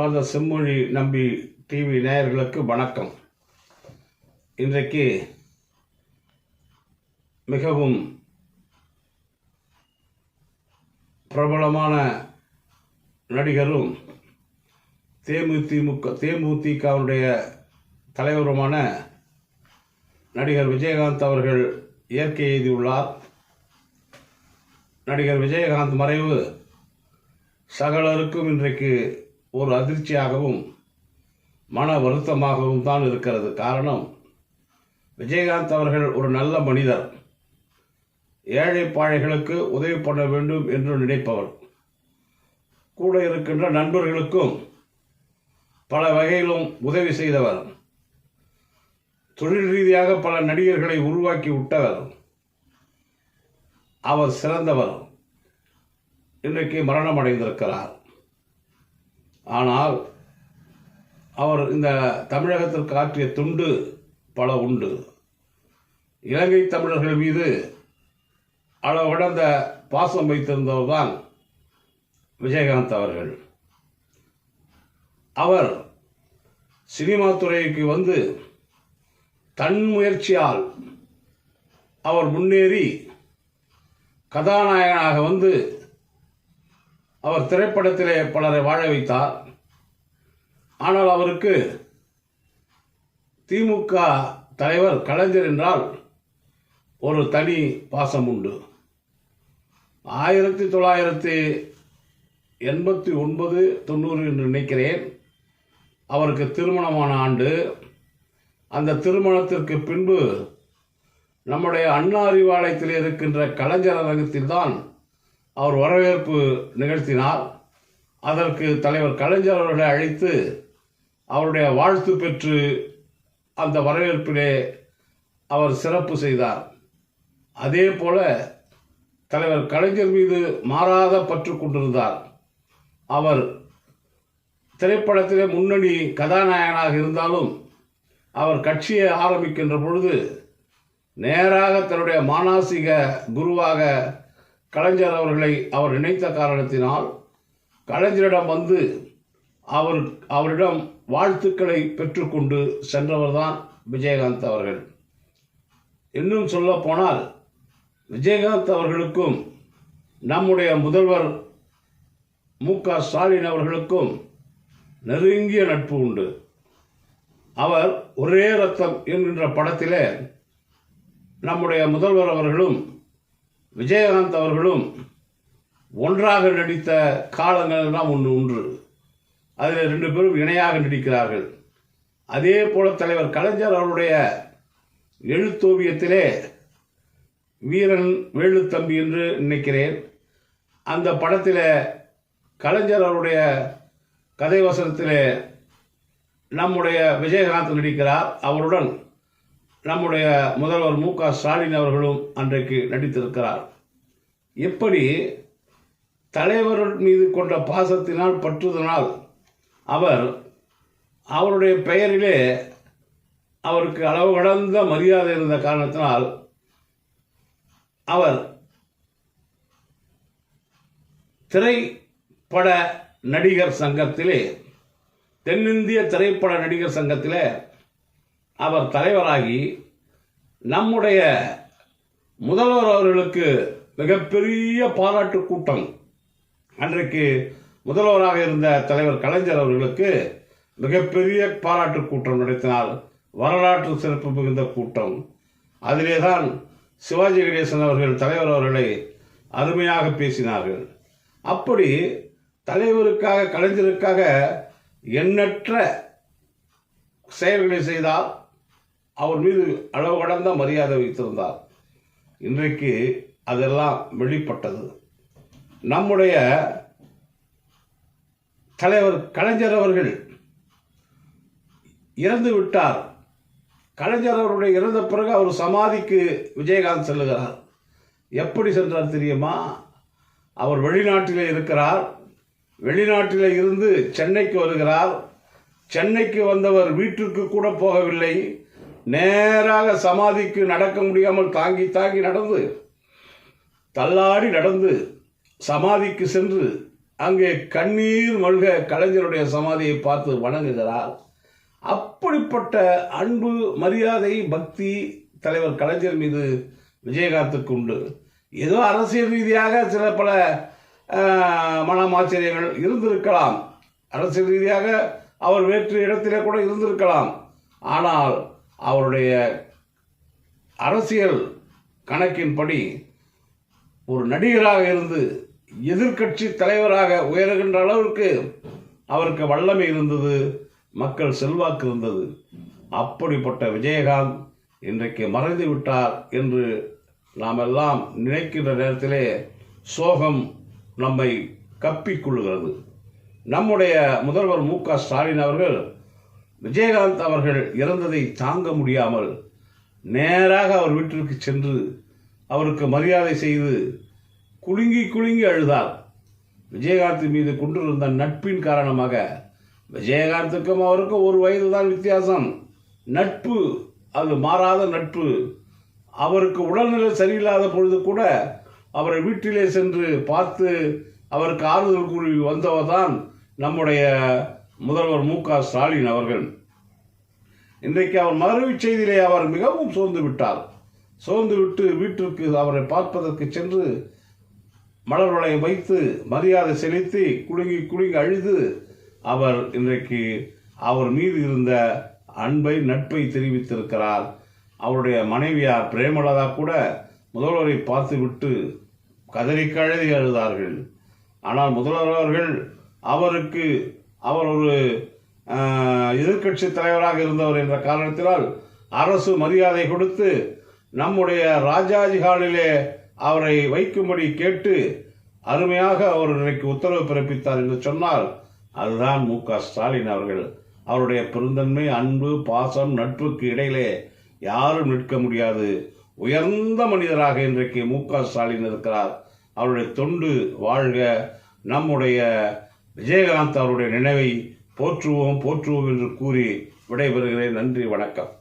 அன்பார்ந்த செம்மொழி நம்பி டிவி நேயர்களுக்கு வணக்கம். இன்றைக்கு மிகவும் பிரபலமான நடிகரும் தேமுதிமுக தேமுதிகவுடைய தலைவருமான நடிகர் விஜயகாந்த் அவர்கள் இயற்கை எழுதியுள்ளார். நடிகர் விஜயகாந்த் மறைவு சகலருக்கும் இன்றைக்கு ஒரு அதிர்ச்சியாகவும் மன வருத்தமாகவும் தான் இருக்கிறது. காரணம் விஜயகாந்த் அவர்கள் ஒரு நல்ல மனிதர். ஏழை பாழைகளுக்கு உதவி பண்ண வேண்டும் என்று நினைப்பவர். கூட இருக்கின்ற நண்பர்களுக்கும் பல வகையிலும் உதவி செய்தவர். தொழில் ரீதியாக பல நடிகர்களை உருவாக்கி விட்டவர். அவர் சிறந்தவர். இன்றைக்கு மரணம் அடைந்திருக்கிறார் ஆனால் அவர் இந்த தமிழகத்திற்கு ஆற்றிய துண்டு பல உண்டு. இலங்கை தமிழர்கள் மீது அளவிடந்த பாசம் வைத்திருந்தவர் தான் விஜயகாந்த் அவர்கள். அவர் சினிமா துறைக்கு வந்து தன் முயற்சியால் அவர் முன்னேறி கதாநாயகனாக வந்து அவர் திரைப்படத்திலே பலரை வாழ வைத்தார். ஆனால் அவருக்கு திமுக தலைவர் கலைஞர் என்றால் ஒரு தனி பாசம் உண்டு. ஆயிரத்தி தொள்ளாயிரத்தி எண்பத்தி ஒன்பது தொண்ணூறு என்று நினைக்கிறேன். அவருக்கு திருமணமான ஆண்டு. அந்த திருமணத்திற்கு பின்பு நம்முடைய அண்ணா அறிவாலயத்தில் இருக்கின்ற கலைஞர் அரங்கத்தில் தான் அவர் வரவேற்பு நிகழ்த்தினார் அதற்கு தலைவர் கலைஞர் அவர்களை அழைத்து அவருடைய வாழ்த்து பெற்று அந்த வரவேற்பிலே அவர் சிறப்பு செய்தார். அதே போல தலைவர் கலைஞர் மீது மாறாத பற்று கொண்டிருந்தார். அவர் திரைப்படத்திலே முன்னணி கதாநாயகனாக இருந்தாலும் அவர் கட்சியை ஆரம்பிக்கின்ற பொழுது நேராக தன்னுடைய மானாசிக குருவாக கலைஞர் அவர்களை அவர் நினைத்த காரணத்தினால் கலைஞரிடம் வந்து அவர் அவரிடம் வாழ்த்துக்களை பெற்றுக்கொண்டு சென்றவர்தான் விஜயகாந்த் அவர்கள். இன்னும் சொல்ல போனால் விஜயகாந்த் அவர்களுக்கும் நம்முடைய முதல்வர் மு க ஸ்டாலின் அவர்களுக்கும் நெருங்கிய நட்பு உண்டு. அவர் ஒரே ரத்தம் என்கின்ற படத்திலே நம்முடைய முதல்வர் அவர்களும் விஜயகாந்த் அவர்களும் ஒன்றாக நடித்த காலங்கள் எல்லாம் ஒன்று ஒன்று. அதில் ரெண்டு பேரும் இணையாக நடிக்கிறார்கள். அதே போல தலைவர் கலைஞர் அவருடைய எழுத்தோவியத்திலே வீரன் வேலுத்தம்பி என்று நினைக்கிறேன். அந்த படத்தில் கலைஞர் அவருடைய கதை வசனத்தில் நம்முடைய விஜயகாந்த் நடிக்கிறார். அவருடன் நம்முடைய முதல்வர் மு க ஸ்டாலின் அவர்களும் அன்றைக்கு நடித்திருக்கிறார். எப்படி தலைவர் மீது கொண்ட பாசத்தினால் பற்றுதனால் அவர் அவருடைய பெயரிலே அவருக்கு அளவு கடந்த மரியாதை இருந்த காரணத்தினால் அவர் திரைப்பட நடிகர் சங்கத்திலே தென்னிந்திய திரைப்பட நடிகர் சங்கத்திலே அவர் தலைவராகி நம்முடைய முதல்வர் அவர்களுக்கு மிகப்பெரிய பாராட்டு கூட்டம். அன்றைக்கு முதல்வராக இருந்த தலைவர் கலைஞர் அவர்களுக்கு மிகப்பெரிய பாராட்டு கூட்டம் நடத்தினால் வரலாற்று சிறப்பு மிகுந்த கூட்டம். அதிலே தான் சிவாஜி கணேசன் அவர்கள் தலைவர் அவர்களை அருமையாக பேசினார்கள். அப்படி தலைவருக்காக கலைஞருக்காக எண்ணற்ற செயல்களை செய்தால் அவர் மீது அளவு கடந்த மரியாதை வைத்திருந்தார். இன்றைக்கு அதெல்லாம் வெளிப்பட்டது. நம்முடைய தலைவர் கலைஞர் அவர்கள் இறந்து விட்டார். கலைஞர் அவருடைய இறந்த பிறகு அவர் சமாதிக்கு விஜயகாந்த் செல்லுகிறார். எப்படி சென்றார் தெரியுமா? அவர் வெளிநாட்டிலே இருக்கிறார். வெளிநாட்டில் இருந்து சென்னைக்கு வருகிறார். சென்னைக்கு வந்தவர் வீட்டிற்கு கூட போகவில்லை. நேராக சமாதிக்கு நடக்க முடியாமல் தாங்கி தாங்கி நடந்து தள்ளாடி நடந்து சமாதிக்கு சென்று அங்கே கண்ணீர் மல்க கலைஞருடைய சமாதியை பார்த்து வணங்குகிறார். அப்படிப்பட்ட அன்பு மரியாதை பக்தி தலைவர் கலைஞர் மீது விஜயகாந்துக்கு உண்டு. ஏதோ அரசியல் ரீதியாக சில பல மனமாச்சரியங்கள் இருந்திருக்கலாம். அரசியல் ரீதியாக அவர் வேற்று இடத்திலே கூட இருந்திருக்கலாம். ஆனால் அவருடைய அரசியல் கணக்கின்படி ஒரு நடிகராக இருந்து எதிர்க்கட்சி தலைவராக உயருகின்ற அளவிற்கு அவருக்கு வல்லமை இருந்தது மக்கள் செல்வாக்கு இருந்தது. அப்படிப்பட்ட விஜயகாந்த் இன்றைக்கு மறைந்து விட்டார் என்று நாம் எல்லாம் நினைக்கின்ற நேரத்திலே சோகம் நம்மை கப்பிக்கொள்கிறது நம்முடைய முதல்வர் மு க ஸ்டாலின் அவர்கள் விஜயகாந்த் அவர்கள் இறந்ததை தாங்க முடியாமல் நேராக அவர் வீட்டிற்கு சென்று அவருக்கு மரியாதை செய்து குலுங்கி குலுங்கி அழுதார். விஜயகாந்த் மீது கொண்டிருந்த நட்பின் காரணமாக விஜயகாந்துக்கும் அவருக்கும் ஒரு வயது தான் வித்தியாசம். நட்பு அது மாறாத நட்பு. அவருக்கு உடல்நிலை சரியில்லாத பொழுது கூட அவரை வீட்டிலே சென்று பார்த்து அவருக்கு ஆறுதல் கூறி வந்தவர் தான் நம்முடைய முதல்வர் மு க ஸ்டாலின் அவர்கள். இன்றைக்கு அவர் மறுவி செய்தியிலே அவர் மிகவும் சோர்ந்து விட்டார். சோர்ந்து விட்டு வீட்டிற்கு அவரை பார்ப்பதற்கு சென்று மலர் வளையம் வைத்து மரியாதை செலுத்தி குலுங்கி குலுங்கி அழுது அவர் இன்றைக்கு அவர் மீது இருந்த அன்பை நட்பை தெரிவித்திருக்கிறார். அவருடைய மனைவியார் பிரேமலதா கூட முதல்வரை பார்த்துவிட்டு கதறி கழுதி அழுதார்கள். ஆனால் முதல்வர் அவர்கள் அவருக்கு அவர் ஒரு எதிர்கட்சி தலைவராக இருந்தவர் என்ற காரணத்தினால் அரசு மரியாதை கொடுத்து நம்முடைய ராஜாஜி ஹாலிலே அவரை வைக்கும்படி கேட்டு அருமையாக அவர் இன்றைக்கு உத்தரவு பிறப்பித்தார் என்று சொன்னால் அதுதான் மு க ஸ்டாலின் அவர்கள். அவருடைய பெருந்தன்மை அன்பு பாசம் நட்புக்கு இடையிலே யாரும் நிற்க முடியாது. உயர்ந்த மனிதராக இன்றைக்கு மு க ஸ்டாலின் இருக்கிறார். அவருடைய தொண்டு வாழ்க நம்முடைய விஜயகாந்த் அவருடைய நினைவை போற்றுவோம் போற்றுவோம் என்று கூறி விடைபெறுகிறேன். நன்றி வணக்கம்.